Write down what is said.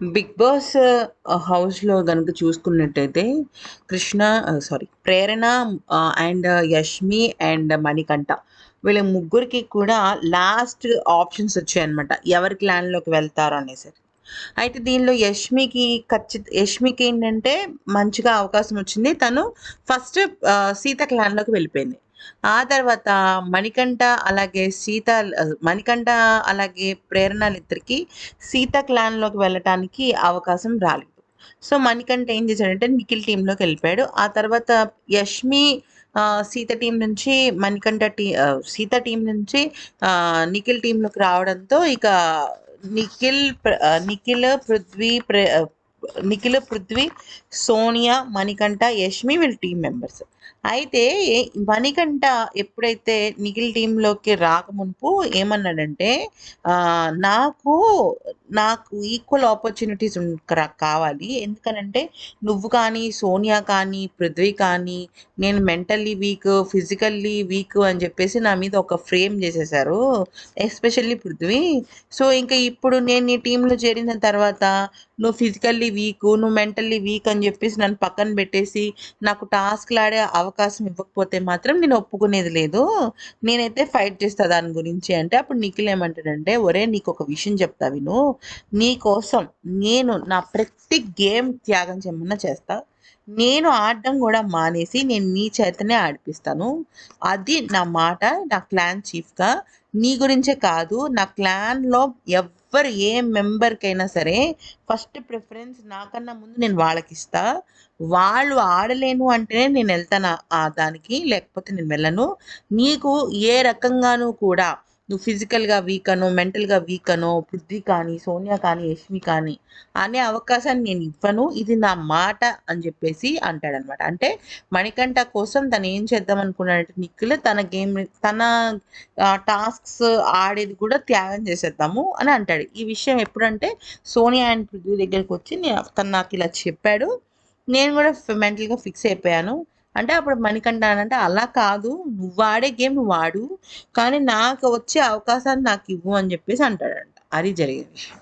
Big boss హౌస్‌లో కనుక చూసుకున్నట్టయితే Krishna sorry Prerana and Yashmi and Manikanta వీళ్ళ ముగ్గురికి కూడా లాస్ట్ ఆప్షన్స్ వచ్చాయన్నమాట. ఎవరి క్లాన్‌లోకి వెళ్తారు అనేసి. అయితే దీనిలో యష్మికి ఖచ్చిత యష్మికి ఏంటంటే మంచిగా అవకాశం వచ్చింది. తను ఫస్ట్ సీత క్లాన్‌లోకి వెళ్ళిపోయింది. ఆ తర్వాత మణికంఠ అలాగే సీత మణికంఠ అలాగే ప్రేరణలిద్దరికి సీత క్లాన్‌లోకి వెళ్ళటానికి అవకాశం రాలేదు. సో, మణికంఠ ఏం చేశాడంటే నిఖిల్ టీంలోకి వెళ్ళిపోయాడు ఆ తర్వాత యష్మి సీత టీం నుంచి మణికంఠ టీ సీత టీం నుంచి నిఖిల్ టీంలోకి రావడంతో ఇక నిఖిల్ నిఖిల్, పృథ్వీ నిఖిల్, పృథ్వీ, సోనియా, మణికంఠ, యష్మి వీళ్ళ టీం మెంబర్స్. అయితే మణికంఠ ఎప్పుడైతే నిఖిల్ టీంలోకి రాకమునుపు ఏమన్నాడంటే నాకు, నాకు ఈక్వల్ ఆపర్చునిటీస్ కావాలి. ఎందుకనంటే నువ్వు కానీ, సోనియా కానీ, పృథ్వీ కానీ నేను మెంటల్లీ వీక్, ఫిజికల్లీ వీక్ అని చెప్పేసి నా మీద ఒక ఫ్రేమ్ చేసేసారు. ఎస్పెషల్లీ పృథ్వీ. సో, ఇంకా ఇప్పుడు నేను నీ టీంలో చేరిన తర్వాత నువ్వు ఫిజికల్లీ వీకు, నువ్వు మెంటల్లీ వీక్ అని చెప్పేసి నన్ను పక్కన పెట్టేసి నాకు టాస్క్లు ఆడే అవకాశం ఇవ్వకపోతే మాత్రం నేను ఒప్పుకునేది లేదు. నేనైతే ఫైట్ చేస్తా దాని గురించి అంటే అప్పుడు నిఖిల్ ఏమంటాడంటే, నీకు ఒక విషయం చెప్తా విను. నీ కోసం నేను నా ప్రతి గేమ్ త్యాగం చేయమన్నా చేస్తా. నేను ఆడడం కూడా మానేసి నేను నీ చేతనే ఆడిపిస్తాను. అది నా మాట నా క్లాన్ చీఫ్‌గా. నీ గురించే కాదు నా క్లాన్‌లో ఎవ్వరు ఏ మెంబర్‌కైనా సరే ఫస్ట్ ప్రిఫరెన్స్ నాకన్నా ముందు నేను వాళ్ళకి ఇస్తా వాళ్ళు ఆడలేను అంటేనే నేను వెళ్తాను ఆ దానికి. లేకపోతే నేను వెళ్ళను. నీకు ఏ రకంగానూ కూడా నువ్వు ఫిజికల్‌గా వీక్ అనో, మెంటల్‌గా వీక్ అనో పృథ్వీ కానీ, సోనియా కానీ, యష్మి కానీ అనే అవకాశాన్ని నేను ఇవ్వను. ఇది నా మాట అని చెప్పేసి అంటాడనమాట. అంటే మణికంఠ కోసం తను ఏం చేద్దాం అనుకున్నాడంటే నిఖిల్ తన గేమ్ తన టాస్క్స్ ఆడేది కూడా త్యాగం చేసేద్దాము అని అంటాడు. ఈ విషయం ఎప్పుడంటే సోనియా అండ్ పృథ్వీ దగ్గరికొచ్చి నేను తను నాకు ఇలా చెప్పాడు. నేను కూడా మెంటల్‌గా ఫిక్స్ అయిపోయాను. అంటే అప్పుడు మణికంఠ అంటే అలా కాదు. నువ్వు ఆడే గేమ్ నువ్వు ఆడు. కానీ నాకు వచ్చే అవకాశాన్ని నాకు ఇవ్వు అని చెప్పేసి అంటాడంట. అది జరిగింది విషయం.